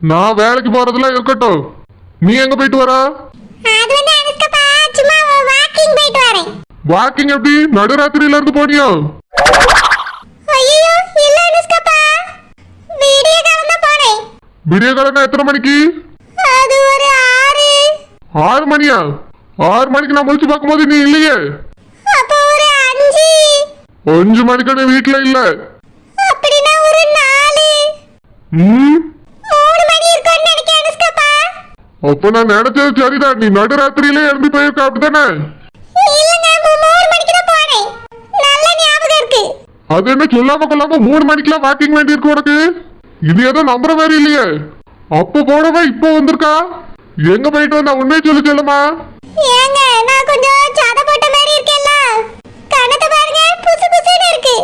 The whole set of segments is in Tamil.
நான் வேலைக்கு போறதெல்லாம் இருக்கட்டும். நீ எங்க போயிட்டு வர? வாக்கிங் எப்படி? நடுராத்திரியில இருந்து போனியோ? வீடியோ எத்தனை மணிக்கு? ஆறு. மணியா? ஆறு மணிக்கு நான் முடிச்சு பார்க்கும்போது நீ இல்லையே. அஞ்சு. மணிக்கு வீட்டுல இல்ல. ம் மூணு மணி இருக்கும்னு நினைக்கிறேன் அனுஷ்காப்பா அப்ப நான் நினைச்சது சரிதான். நீ நடுராத்திரியிலே எழுந்து போயிருக்க அப்படித்தானே? அது என்ன சொல்லாம கொள்ளாம மூணு மணிக்கெல்லாம் வாக்கிங் வேண்டி இருக்கு உனக்கு? இது ஏதோ நம்புற மாதிரி இல்லையே. அப்ப போனவ இப்போ வந்திருக்கா? எங்க போயிட்டு வந்தா? உண்மையை சொல்லி சொல்லுமா. ஏங்க நான் கொஞ்சம் சதை போட்ட மாதிரி இருக்கேன்ல கண்ணத்தை பாருங்க புசு புசுன்னு இருக்கு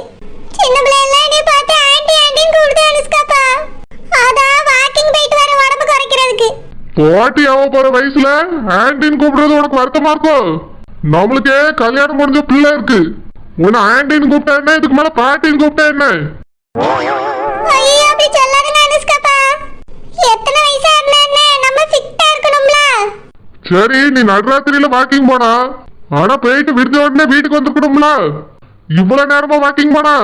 சின்ன பிள்ளைல நீ பார்த்து ஆண்டி ஆண்டின்னு கூப்பிடுது அனுஷ்காப்பா அதான் வாக்கிங் போயிட்டு வர உடம்பு குறைக்கிறதுக்கு போட்டி ஆக போற வயசுல ஆன்டின்னு கூப்பிடுறது உனக்கு வருத்தமா இருக்கும் நம்மளுக்கே கல்யாணம் முடிஞ்ச பிள்ளை இருக்கு. உன்னை ஆன்டின்னு கூப்பிட்டா என்ன? இதுக்கு மேல பாட்டின்னு கூப்பிட்டா என்ன? சரி நீ நடுராத்திரியில வாக்கிங் போனா? ஆனா போயிட்டு விடுத்த உடனே வீட்டுக்கு வந்துருக்கணும்ல. இவ்வளவு நேரமா வாக்கிங் போனா?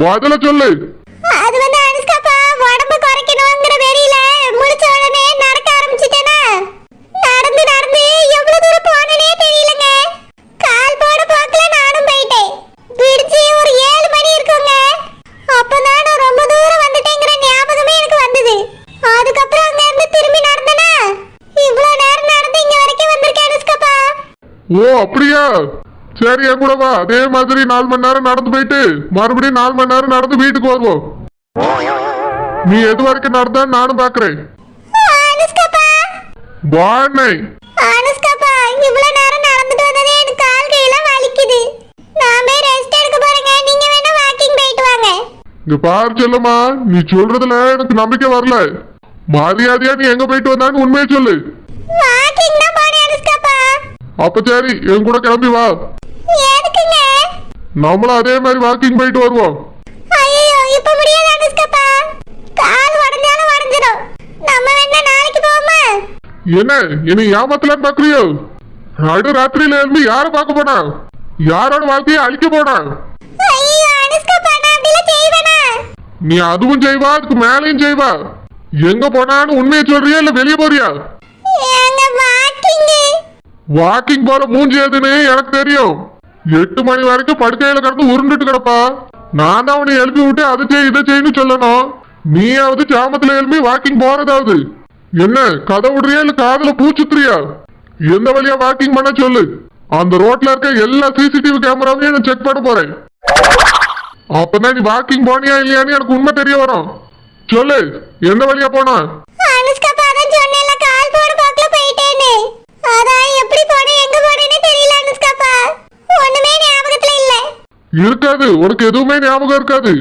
பதில சொல்லு அது வந்து அனுஷ்காப்பா உடம்பு குறைக்கணுங்கிற வெறியில முழிச்ச உடனே நடக்க ஆரம்பிச்சிட்டேனா நடந்து நடந்து எவ்வளவு தூரம் போனனே தெரியலங்க கால் போட போக்குல நானும் போயிட்டேன் விடிச்சு ஒரு ஏழு மணி இருக்குங்க அப்பதான் நான் ரொம்ப தூரம் வந்துட்டேங்கிற ஞாபகமே எனக்கு வந்தது அதுக்கப்புறம் அங்க இருந்து திரும்பி நடந்தனா இவ்வளவு நேரம் நடந்து இங்க வரைக்கும் வந்திருக்கேன் அனுஷ்காப்பா ஓ அப்படியா? சரி என் கூட வா. அதே மாதிரி நாலு மணி நேரம் நடந்து போயிட்டு மறுபடியும் நாலு மணி நேரம் நடந்து வீட்டுக்கு வருவோம். நீ எது வரைக்கும் நடந்தா நானும் பாக்குறேன். வாண்ணே அனுஷ்காப்பா. இவ்வளவு நேரம் நடந்துட்டு வந்ததே எனக்கு கால் கையெல்லாம் வலிக்குது. நாமே ரெஸ்ட் எடுக்க போறேங்க. நீங்க வேணா வாக்கிங் போயிட்டு வாங்க. இங்க பாரு செல்லம்மா நீ சொல்றதுல எனக்கு நம்பிக்கை வரல. மரியாதையா நீ எங்க போயிட்டு வந்தான்னு உண்மையை சொல்லு வாக்கிங் தான் போனேன் அனுஷ்காப்பா அப்ப சரி என் கூட கிளம்பி வா. நம்மளும் அதே மாதிரி வாக்கிங் போயிட்டு வருவோம். என்ன என்னை ஏமாத்தலான்னு பாக்குறியோ நடு ராத்திரியில இருந்து யார பார்க்க போனா? யாரோட வாழ்க்கையை அழிக்க போனா? நீ அதுவும் செய்வா அதுக்கு மேலையும் செய்வா. எங்க போனான்னு உண்மையை சொல்றியா இல்ல வெளியே போறியா? வாக்கிங் போற மூஞ்சி எதுன்னு எனக்கு தெரியும். எட்டு மணி வரைக்கும் படுக்கையில கிடந்து உருண்டுட்டு கிடப்பா. நான் தான் அவனை எழுப்பி விட்டு அதை செய் இதை செய்யு சொல்லணும். நீயாவது சாமத்துல எழுப்பி வாக்கிங் போறதாவது. என்ன கதை விடுறியா இல்ல காதல பூச்சுத்துறியா? எந்த வழியா வாக்கிங் பண்ண சொல்லு. அந்த ரோட்ல இருக்க எல்லா சிசிடிவி கேமராவையும் நான் செக் பண்ண போறேன். அப்பதான் நீ வாக்கிங் போனியா இல்லையான்னு எனக்கு உண்மை தெரிய வரும். சொல்லு எந்த வழியா போனா அனுஷ்காப்பா தான் சொன்னேன்ல கால் போட போக்குல போயிட்டேன்னு அதான் எப்படி போனேன் எங்க போனேன்னு தெரியல அனுஷ்காப்பா. ஒண்ணுமே ஞாபகத்துல இல்ல. இருக்காது உனக்கு எதுவுமே ஞாபகம் இருக்காது.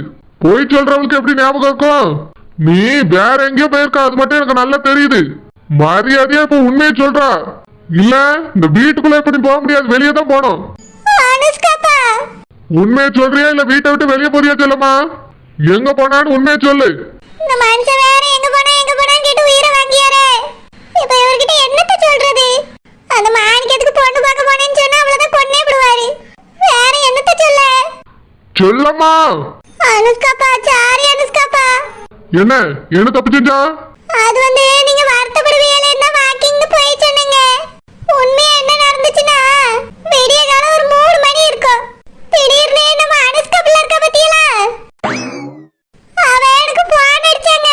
போய் சொல்றவளுக்கு எப்படி ஞாபகம் இருக்கும்? நீ வேற எங்கேயோ போயிருக்க அது மட்டும் எனக்கு நல்லா தெரியுது. மரியாதையா இப்ப உண்மையை சொல்றா. இல்ல இந்த வீட்டுக்குள்ள எப்படி போக முடியாது வெளியே தான் அனுஷ்காப்பா. உண்மையை சொல்றியா இல்ல வீட்டை விட்டு வெளியே போறியா சொல்லமா எங்க போனான்னு உண்மையை சொல்லு. இந்த மனுஷன் வேற எங்க போனா எங்க போனான்னு கேட்டு உயிரை வாங்கியாரே. இப்ப இவர்கிட்ட என்னத்த அந்த மாணிக்கத்துக்கு பொண்ணு பார்க்க போனேன்னு சொன்னா அவ்வளவுதான் கொன்னே விடுவாரு. வேற என்னத்த சொல்ல? சொல்லம்மா. அனுஷ்காப்பா சாரி அனுஷ்காப்பா. என்ன என்ன தப்பு செஞ்சா? அது வந்து நீங்க வருத்தப்படுவீங்களேன்னு தான் வாக்கிங் போய் சொன்னீங்க? உண்மையா என்ன நடந்துச்சுன்னா விடிய காலம் ஒரு மூணு மணி இருக்கும். திடீர்னு நம்ம அனுஷ்கா பிள்ளை இருக்கா பத்தியலா? அவ எனக்கு போன் அடிச்சாங்க.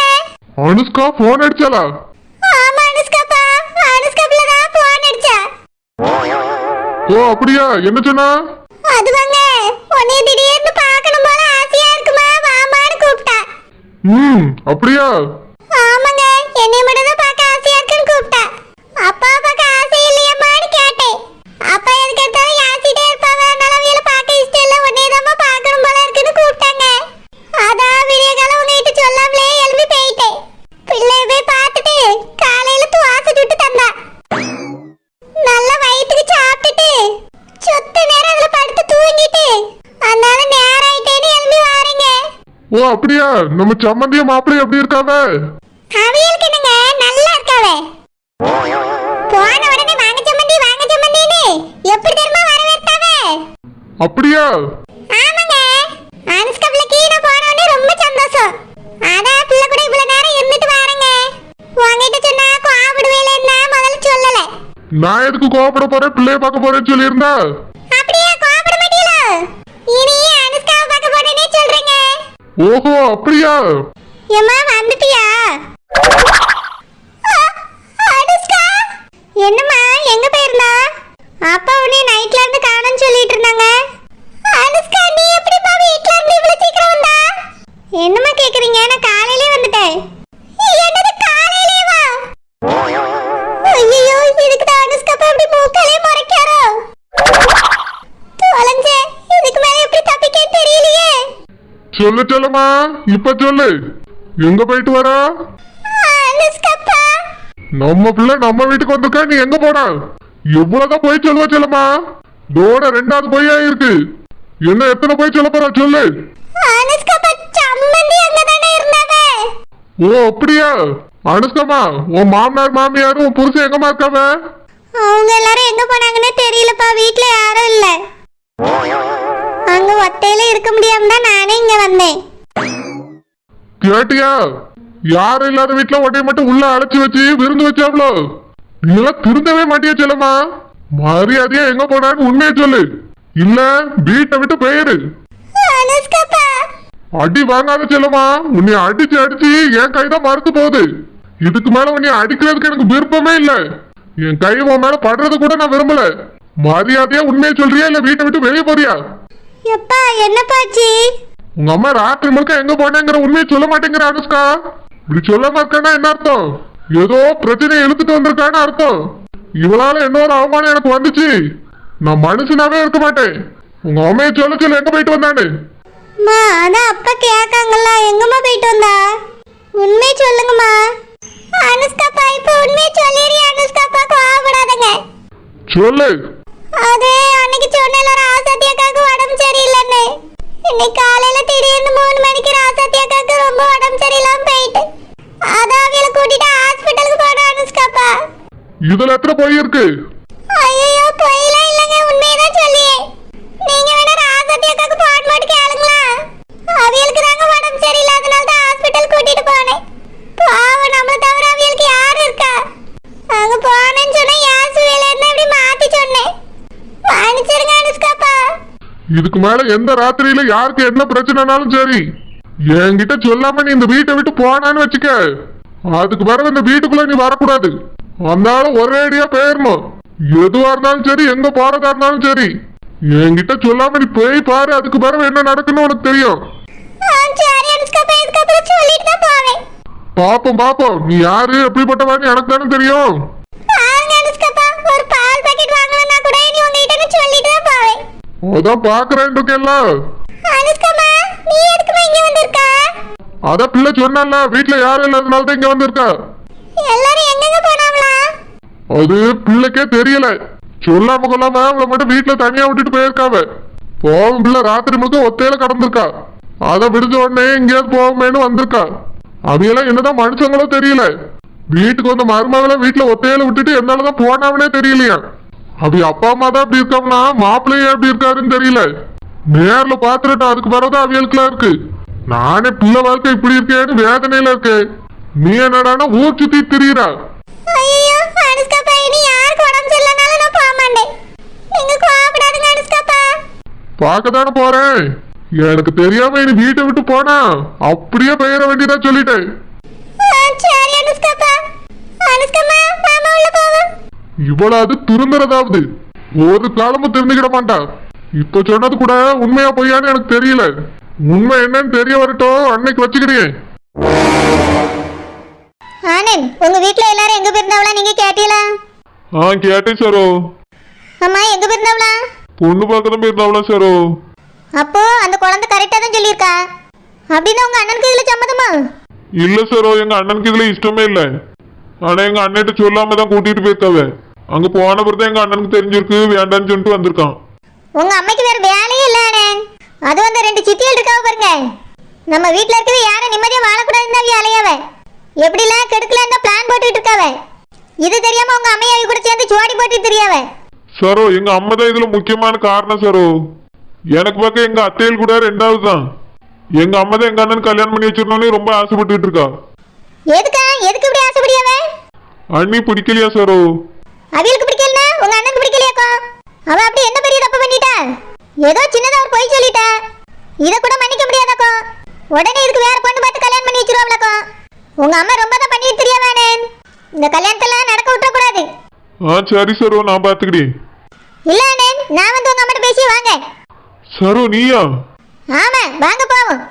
அனுஷ்கா போன் அடிச்சாளா ஆமா அனுஷ்காப்பா அனுஷ்கா பிள்ளை தான் போன் அடிச்சா ஓ அப்படியா? என்ன சொன்னா? அது வாங்க உன்னைய திடீர்னு பார்க்கணும் போல ஆசையா இருக்குமா? வாமான்னு கூப்பிட்டா. ம் அப்படியா ஆமாங்க என்னைய மட்டும் தான் பார்க்க ஆசையா இருக்குன்னு கூப்பிட்டா அப்பா பார்க்க ஆசை இல்லையம்மான்னு கேட்டேன் அப்பா எதுக்கு எடுத்தாலும் யாசிட்டே இருப்பாங்க நலவியில பார்க்க இஷ்டம் இல்லை உன்னைய தான் பார்க்கணும் போல இருக்குன்னு கூப்பிட்டாங்க அதான் விடிய காலம் உங்ககிட்ட சொல்லாமலே எழுப்பி போயிட்டேன் பிள்ளைய போய் பார்த்துட்டு காலையில துவாசை சுட்டு தந்தா நல்ல வயிற்றுக்கு சாப்பிட்டுட்டு சொத்த நேரம் அதுல படுத்து தூங்கிட்டு அதனால நேரம் ஆயிட்டேன்னு எழுப்பி வாரீங்க ஓ அப்படியா? நம்ம சம்மந்திய மாப்பிள்ளை எப்படி இருக்காவ அவியலுக்கு என்னங்க? நல்லா இருக்காவே. போன உடனே வாங்க சம்மந்தி வாங்க சம்மந்தின்னு. எப்படி தெரியுமா வரவேற்காவே? அப்படியா? ஆமாங்க. அனுஷ்கா பிள்ளைக்கு நான் போன உடனே ரொம்ப சந்தோஷம். அதான் பிள்ளை கூட இவ்வளவு நேரம் இருந்துட்டு வரேங்க. உங்ககிட்ட சொன்னா கோவப்படுவேலன்னா முதல்ல சொல்லல. நான் எதுக்கு கோவப்பட போறேன்? பிள்ளைய பார்க்க போறேன்னு சொல்லியிருந்தா அப்படியே கோவப்பட மாட்டீங்களோ இனி அனுஷ்காவை பார்க்க போறேனே சொல்றேங்க ஓஹோ அப்படியா? ஏமா வந்துட்டியா? அனுஷ்கா என்னம்மா எங்க போயிருந்தா? அப்பா உன்னை நைட்ல இருந்து காணோம்னு சொல்லிட்டு இருந்தாங்க. அனுஷ்கா நீ எப்படிப்பா வீட்ல இருந்து இவ்வளவு சீக்கிரம் வந்தா? என்னம்மா கேக்குறீங்க? நான் சொல்லு சொல்லுமா இப்ப சொல்லு. எங்க போயிட்டு வரா? நம்ம பிள்ளை நம்ம வீட்டுக்கு வந்திருக்கா? நீ எங்க போனா எவ்வளவுதான் போய் சொல்லுவ சொல்லுமா தோட ரெண்டாவது பொய்யா இருக்கு என்ன எத்தனை போய் சொல்ல போறா சொல்லு. ஓ அப்படியா? அனுஷ்கமா உன் மாமனார் மாமியாரும் உன் புருஷன் எங்கம்மா இருக்காவ? அவங்க எல்லாரும் எங்க போனாங்கன்னே தெரியலப்பா. வீட்ல யாரும் இல்ல. வந்தேன் கேட்டியா? யாரும் இல்லாத வீட்டுல உடனே மட்டும் உள்ள அழைச்சு வச்சு விருந்து வச்சாவ்ளோ நீலாம் திருந்தவே மாட்டியா செல்லம்மா? மரியாதையா எங்க போனான்னு உண்மையை சொல்லு. இல்ல வீட்டை விட்டு போயிரு. அடி வாங்காத செல்லம்மா உன்னை அடிச்சு அடிச்சு என் கை தான் மறுத்து போகுது. இதுக்கு மேல உன்னை அடிக்கிறதுக்கு எனக்கு விருப்பமே இல்ல. என் கை உன் மேல படுறது கூட நான் விரும்பல. மரியாதையா உண்மையை சொல்றியா இல்ல வீட்டை விட்டு வெளியே போறியா? எப்பா என்னப்பாச்சு உங்க அம்மா ராத்திரி முழுக்க எங்க போனேங்கிற உண்மையை சொல்ல மாட்டேங்கிற அனுஷ்கா. இப்படி சொல்லாம இருக்கேன்னா என்ன அர்த்தம்? ஏதோ பிரச்சனையை இழுத்துட்டு வந்திருக்கான்னு அர்த்தம். இவளால என்ன ஒரு அவமானம் எனக்கு வந்துச்சு. நான் மனுஷனாவே இருக்க மாட்டேன். உங்க அம்மையை சொல்ல சொல்ல எங்க போயிட்டு வந்தானு அதான் அப்பா கேட்காங்கல்ல. எங்கம்மா போயிட்டு வந்தா? உண்மை சொல்லுங்கம்மா. அனுஷ்காப்பா இப்போ உண்மையை சொல்லிடுறியா அனுஷ்காப்பா கோவப்படாதங்க. சொல்லு. அது அன்னைக்கு சொன்னல ராசாத்தி அக்காக்கு உடம்பு சரியில்லைன்னு. இன்னைக்கு காலையில திடீர்னு மூணு மணிக்கு ராசாத்தி அக்காக்கு ரொம்ப உடம்பு சரியில்லாம போயிட்டு. அதான் அவங்கள கூட்டிட்டு ஹாஸ்பிட்டலுக்கு போன அனுஷ்காப்பா. இதுல எத்தனை போய் இருக்கு ஐயோ பொய்லாம் இல்லைங்க உண்மையதான் சொல்லியே நீங்க வேணா ராசாத்தி அக்காக்கு போன் போட்டு கேளுங்களா அவியலுக்கு தாங்க உடம்பு சரியில்லாதனால தான் ஹாஸ்பிட்டல் கூட்டிட்டு போனேன் பாவம் நம்மள தவிர அவியலுக்கு யார் இருக்கா அங்க போனேன்னு சொன்னா யாசு வேலை இருந்தா இப்படி மாத்தி சொன்னேன் மன்னிச்சிருங்க அனுஷ்காப்பா இதுக்கு மேல எந்த ராத்திரியில யாருக்கு என்ன பிரச்சனைனாலும் சரி. என்கிட்ட சொல்லாம நீ இந்த வீட்டை விட்டு போனான்னு வச்சுக்க. அதுக்கு பிறகு இந்த வீட்டுக்குள்ள நீ வரக்கூடாது. வந்தாலும் ஒரேடியா போயிடணும் எதுவா இருந்தாலும் சரி எங்க போறதா இருந்தாலும் சரி. என்கிட்ட சொல்லாம நீ போய் பாரு அதுக்கு பிறகு என்ன நடக்குன்னு உனக்கு தெரியும். பாப்போம் பாப்போம். நீ யாரு எப்படிப்பட்டவான்னு எனக்கு தானே தெரியும் பாருங்க அனுஷ்காப்பா ஒரு பால் பாக்கெட் வாங்கணும்னா கூட நீ உங்ககிட்ட நான் சொல்லிட்டு தான் போவேன் அதான் பாக்குறேன் இருக்கேன்ல. அதான் பிள்ளை சொன்னால வீட்டுல யாரும் இல்லாதனால தான் இங்க வந்திருக்கா. எல்லாரும் எங்கெங்க போனாங்களா? அது பிள்ளைக்கே தெரியல. சொல்லாம கொள்ளாம அவளை மட்டும் வீட்டுல தனியா விட்டுட்டு போயிருக்காவ. போகும் பிள்ளை ராத்திரி முழுக்க ஒத்தையில கடந்திருக்கா. அதை விடுஞ்ச உடனே எங்கேயாவது போகுமேனு வந்திருக்கா. அவையெல்லாம் என்னதான் மனுஷங்களோ தெரியல. வீட்டுக்கு வந்த மருமகளை வீட்டுல ஒத்தையில விட்டுட்டு என்னாலதான் போனாவனே தெரியலையா? அப்படி அப்பா அம்மா தான் இப்படி இருக்காங்கன்னா மாப்பிள்ளையே எப்படி இருக்காருன்னு தெரியல. நேர்ல பாத்துட்டோம் அதுக்கு பிறகுதான் அவியலுக்குலாம் இருக்கு. நானே பிள்ளை வாழ்க்கை இப்படி இருக்கேன்னு வேதனையில இருக்கேன். நீ என்னடான்னா ஊர் சுத்தி திரியிறா. ஐயோ அனுஷ்காப்பா இனி யாருக்கு உடம்பு சரியில்லைனாலும் நான் போக மாட்டேன். நீங்க கோவப்படாதுங்க அனுஷ்காப்பா பார்க்க தானே போறேன். எனக்கு தெரியாம இனி வீட்டை விட்டு போனா அப்படியே பெயர வேண்டியதா சொல்லிட்டேன். ஆ, சரி அனுஷ்காப்பா அனுஷ்காமா மாமா உள்ள போவோம் இவ்வளவு திருந்துறதாவது? ஒரு காலமும் திருந்துக்கிட மாட்டா. இப்ப சொன்னது கூட உண்மையா பொய்யான்னு எனக்கு தெரியல. உண்மை என்னன்னு தெரிய வரட்டும் அன்னைக்கு வச்சுக்கிறேன் ஆனந்த் உங்க வீட்ல எல்லாரும் எங்க பிறந்தவளா? நீங்க கேட்டீங்களா? ஆ கேட்டேன் சாரோ. அம்மா எங்க பிறந்தவளா? பொண்ணு பார்க்கணும் போயிருந்தாவளா சாரோ. அப்போ அந்த குழந்தை கரெக்டா தான் சொல்லியிருக்கா? அப்படின்னா உங்க அண்ணனுக்கு இதுல சம்மதமா? இல்ல சாரோ. எங்க அண்ணனுக்கு இதுல இஷ்டமே இல்ல. ஆனா எங்க அண்ணன்ட்ட சொல்லாம தான் கூட்டிட்டு போயிருக்காவ. அங்க போன பிறகு எங்க அண்ணனுக்கு தெரிஞ்சிருக்கு வேண்டாம்னு சொல்லிட்டு வந்திருக்கான். உங்க அம்மைக்கு வேற வேலையே இல்ல ஆனந்த் அது வந்து ரெண்டு சித்திகள் இருக்காவ பாருங்க. நம்ம வீட்ல இருக்கவே யாரும் நிம்மதியா வாழக்கூடாதுன்னு தான் அலையாவ. எப்படிலாம் கெடுக்கலான்னு பிளான் போட்டுட்டு இருக்காவ. இது தெரியாம உங்க அம்மையாவி கூட சேர்ந்து ஜோடி போட்டு தெரியாவ. சரோ எங்க அம்மா தான் இதுல முக்கியமான காரணம் சரோ. எனக்கு பார்க்க எங்க அத்தையில் கூட ரெண்டாவது தான். எங்க அம்மா தான் எங்க அண்ணன் கல்யாணம் பண்ணி வச்சிருந்தோன்னே ரொம்ப ஆசைப்பட்டுட்டு இருக்கா. எதுக்கா? எதுக்கு இப்படி ஆசைப்படியாவ அண்ணி பிடிக்கலையா சரோ? அவியலுக்கு பிடிக்கலனா உங்க அண்ணனுக்கு பிடிக்கலையாக்கோ அவ அப்படி என்ன பெரிய தப்பு பண்ணிட்டா? ஏதோ சின்னதா ஒரு பொய் சொல்லிட்டா. இத கூட மன்னிக்க முடியாதாக்கோ உடனே இதுக்கு வேற பொண்ணு பார்த்து கல்யாணம் பண்ணி வச்சிருவாங்களாக்கோ உங்க அம்மா ரொம்ப தான் பண்ணிட்டு தெரியாவானே இந்த கல்யாணத்தெல்லாம் நடக்க விட்டுற கூடாது ஆ சரி சரோ நான் பாத்துக்கிட்டேன் இல்ல அண்ணே நான் வந்து உங்க அம்மாட்ட பேசி வாங்க. சரோ நீயா? ஆமா வாங்க போவோம்.